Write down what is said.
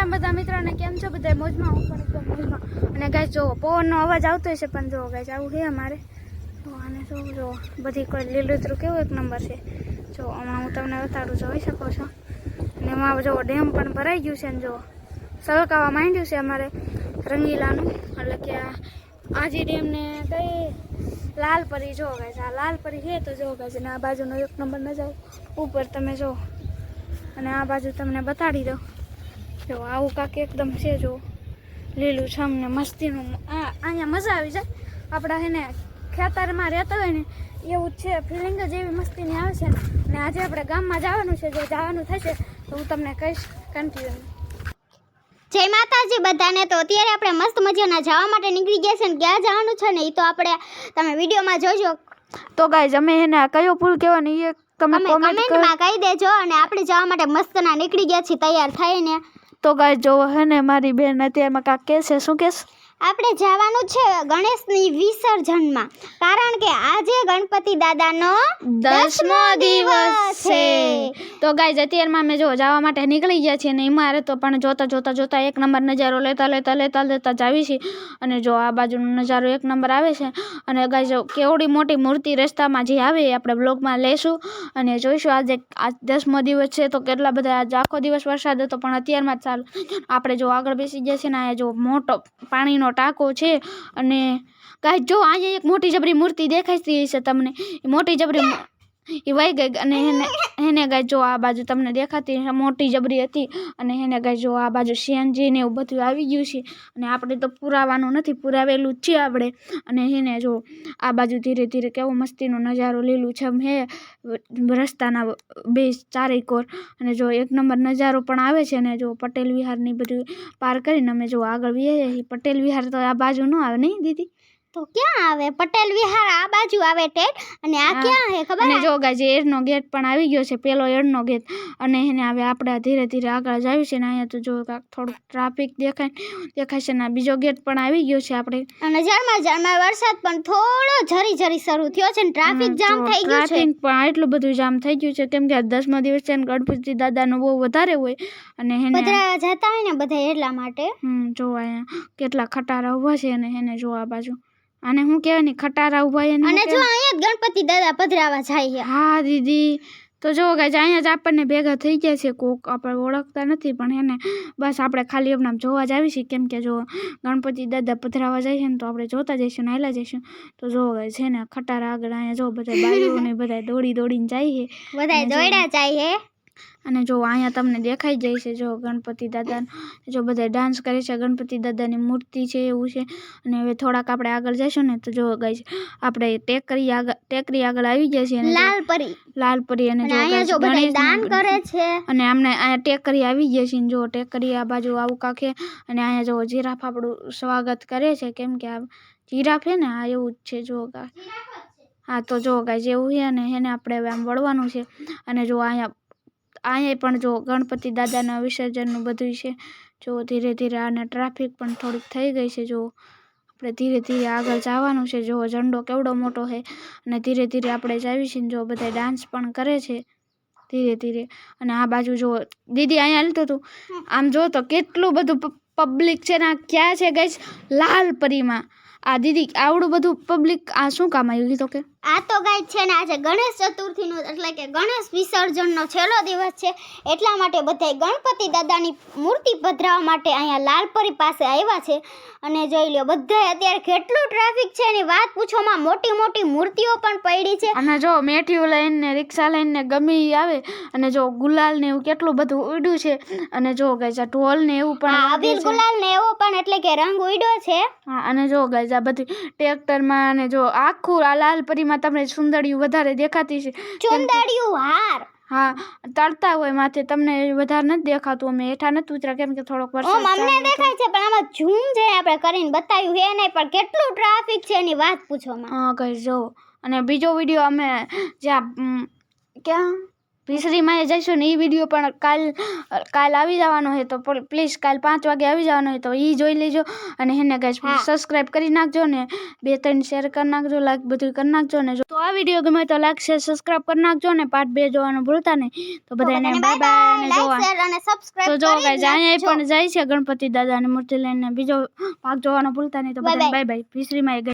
રામ બધા મિત્રોને, કેમ છો બધા મોજમાં હું પણ એકદમ મોજમાં. અને ગાય જો પવનનો અવાજ આવતો હશે પણ જો ગાય આવું છે અમારે. તો આને જો જો બધી કોઈ લીલોતરું કેવું એક નંબર છે? જો હમણાં હું તમને બતાડું, જોઈ શકો છો. અને એમાં જો ડેમ પણ ભરાઈ ગયું છે ને જો સળકાવા માંડ્યું છે અમારે રંગીલાનું. એટલે કે આ આજી ડેમને કઈ લાલ પરી જો ગાય આ લાલ પરી છે તો જો ગાય ને આ બાજુનો એક નંબર ન જાય ઉપર તમે જો અને આ બાજુ તમને બતાડી દઉં. જો આવું કાંક એકદમ છે જો. લીલું છમ ને મસ્તીનું આ અહીંયા મજા આવી જાય. આપણા એને ને ખેતરમાં રહેતા હોય ને એવું છે ફિલિંગ જ એવી મસ્તીની આવે છે. ને આજે આપણે ગામમાં જવાનું છે જો જવાનું થશે તો હું તમને કહીશ કન્ટિન્યુ જય માતાજી બધાને. તો અત્યારે આપણે મસ્ત મજાના જવા માટે નીકળી ગયા છે ને ક્યાં જવાનું છે ને એ તો આપણે તમે વિડીયોમાં જોજો. તો ગાઈઝ અમે એને કયો પુલ કહેવાનો એ તમે તમે કોમેન્ટ કરો. કમેન્ટમાં કહી દેજો અને આપણે જવા માટે મસ્તના નીકળી ગયા છીએ તૈયાર થઈને. તો ગાય જો હે ને મારી બેન અત્યારમાં કાંક કહે છે. શું કહેશ આપણે જવાનું છે ગણેશની વિસર્જનમાં. કારણ કે આજે ગણપતિ દાદાનો દસમો દિવસ છે. તો ગાઈઝ અત્યારમાં અમે જો જવા માટે નીકળી ગયા છીએ ને અમારે તો પણ જોતા જોતા જોતા એક નંબર નજારો લેતા લેતા લેતા લેતા જાવી છીએ. અને જો આ બાજુનો નજારો એક નંબર આવે છે. અને ગાઈઝ કેવડી મોટી મૂર્તિ રસ્તામાં જે આવે એ આપણે બ્લોગમાં લેશું. અને જોઈશું આજે આજ દસમો દિવસ છે તો કેટલા બધા આજે આખો દિવસ વરસાદ હતો પણ અત્યારમાં જ ચાલુ આપણે જો આગળ બેસી ગયા છીએ ને આ જો મોટો પાણીનો ટાંકો છે અને ગાય, જો અહીંયા એક મોટી જબરી મૂર્તિ દેખાતી છે તમને. મોટી જબરી એ વહી ગઈ અને એને એને ગાય જો આ બાજુ તમને દેખાતી મોટી જબરી હતી અને એને ગાય જો આ બાજુ સીએનજી ને એવું બધું આવી ગયું છે અને આપણે તો પુરાવાનું નથી, પુરાવેલું જ છે આપણે. અને એને જો આ બાજુ ધીરે ધીરે કેવો મસ્તીનો નજારો લીલું છમ હે, રસ્તાના બે ચારેય કોર. અને જો એક નંબર નજારો પણ આવે છે અને જો પટેલ વિહારની બધું પાર કરીને અમે જો આગળ વિહાર પટેલ વિહાર તો આ બાજુ ન આવે નહીં દીદી? તો ક્યાં આવે? પટેલ વિહાર આ બાજુ આવે ટેટ? અને આ હા. ક્યાં હે ખબર? અને? જો ગાજે એરનો ગેટ પણ આવી ગયો છે પેલો એરનો ગેટ. અને એને હવે આપણે આ ધીરે ધીરે આગળ જાવી છે ને અહીંયા તો જો થોડુંક ટ્રાફિક દેખાય દેખાય છે ને આ બીજો ગેટ પણ આવી ગયો છે આપણે. અને ઝરમર ઝરમર વરસાદ પણ થોડો ઝરી ઝરી શરૂ થયો છે ને ટ્રાફિક જામ થઈ ગયું છે. ટ્રાફિક પણ એટલું બધું જામ થઈ ગયું છે. કેમ કે આ દસમા દિવસ છે ને ગણપતિ દાદાનો બહુ વધારે હોય. અને એને બધા જતા હોય ને બધા એટલા માટે. હમ જો અહીંયા કેટલા ખટારા ઊભા છે અને એને જો આ બાજુ. આને હું કહેવાય ને ખટારા ઊભા એને અને જો અહીંયા જ ગણપતિ દાદા પધરાવા જાય છે. હા દીદી. તો જો ગાય અહીંયા જ આપણને ભેગા થઈ ગયા છે. કોક આપણે ઓળખતા નથી પણ એને બસ આપણે ખાલી એમના જોવા જ આવીશું. કેમ કે જો ગણપતિ દાદા પધરાવા જાય છે ને તો આપણે જોતા જઈશું ને હાલા જઈશું. તો જો ગાય છે ને ખટારા આગળ અહીંયા જો બધા બાઈઓ ને બધા દોડી દોડીને જાય છે. બધા દોડ્યા જાય હે અને જો અહીંયા તમને દેખાઈ જાય છે જો ગણપતિ દાદા જો બધા ડાન્સ કરે છે ગણપતિ દાદાની મૂર્તિ છે એવું છે. અને હવે થોડાક આપણે આગળ જઈશું ને તો જો ગાઈસ આપણે ટેકરી આગળ ટેકરી આગળ આવી ગયા છે લાલ પરી લાલ પરી અને જો દાન કરે છે. અને આમને અહીંયા ટેકરી આવી ગયા છે જો ટેકરી આ બાજુ આવું કાખે અને અહીંયા જો જીરાફ આપણું સ્વાગત કરે છે કેમ કે આ જીરાફ છે ને આ એવું જ છે જો હા તો જો ગાય જેવું છે અને એને આપણે હવે આમ વળવાનું છે. અને જો અહીંયા અહીંયા પણ જો ગણપતિ દાદાના વિસર્જનનું બધું છે, જો ધીરે ધીરે આને ટ્રાફિક પણ થોડીક થઈ ગઈ છે, જો આપણે ધીરે ધીરે આગળ જવાનું છે, જો ઝંડો કેવડો મોટો છે અને ધીરે ધીરે આપણે જાવી છીએ જો બધા ડાન્સ પણ કરે છે, ધીરે ધીરે. અને આ બાજુ જો દીદી અહીંયા હાલતું હતું આમ જો તો કેટલું બધું પબ્લિક છે ને આ ક્યાં છે ગઈ લાલ પરીમાં. આ દીદી આવડું બધું પબ્લિક આ શું કામ આવ્યું કીધું કે? આ તો ગાય છે ને આજે ગણેશ ચતુર્થીનો એટલે કે ગણેશ વિસર્જનનો છેલ્લો દિવસ છે. એટલા માટે બધાય ગણપતિ દાદાની મૂર્તિ પધરાવવા માટે અહીંયા લાલપરી પાસે આવ્યા છે. અને જોઈ લો બધાય અત્યારે કેટલું ટ્રાફિક છે એની વાત પૂછોમાં મોટી મોટી મૂર્તિઓ પણ પડી છે. અને જો મેઠિયું લઈને રિક્ષા લઈને ગમી આવે અને જો ગુલાલ ને એવું કેટલું બધું ઉડ્યું છે અને જો ગાય ઢોલ ને એવું પણ છે. ગુલાલ ને એવો પણ એટલે કે રંગ ઉડ્યો છે. અને જો ગાય બધી ટ્રેક્ટરમાં અને જો આખું આ લાલ પરીમાં તમને સુંદરિયું વધારે દેખાતી છે. ચુંદડિયું હાર? હા તળતા હોય માથે તમને વધારે નથી દેખાતું અમે હેઠા નથી ઉતર્યા કેમ કે થોડોક ઓમ વરસાદ અમને ચાલુ દેખાય છે પણ આમાં ઝૂમ જે આપણે કરીને બતાવ્યું હે નહીં પણ કેટલું ટ્રાફિક છે એની વાત પૂછોમાં હા કઈ જો અને બીજો વીડિયો અમે જ્યાં ઉમ, ક્યાં? ભીસરીમાં જઈશું ને એ વીડિયો પણ કાલ કાલ આવી જવાનો તો પ્લીઝ કાલ પાંચ વાગે આવી જવાનો તો એ જોઈ લેજો અને એને ગાઈસ સબસ્ક્રાઇબ કરી નાખજો ને બે ત્રણ શેર કરી નાખજો લાઈક બધું કરી નાખજો ને જો તો આ વીડિયો ગમે તો લાઈક શેર સબસ્ક્રાઇબ કરી નાખજો ને પાર્ટ બે જોવાનું ભૂલતા નહીં. તો બધાને બાય બાય ને જોવા. તો જો ગાઈસ અહીંયા પણ જાય છે ગણપતિ દાદાની મૂર્તિ લઈને બીજો ભાગ જોવાનું ભૂલતા નહીં તો બધાને બાય બાય ભીસરીમાં એ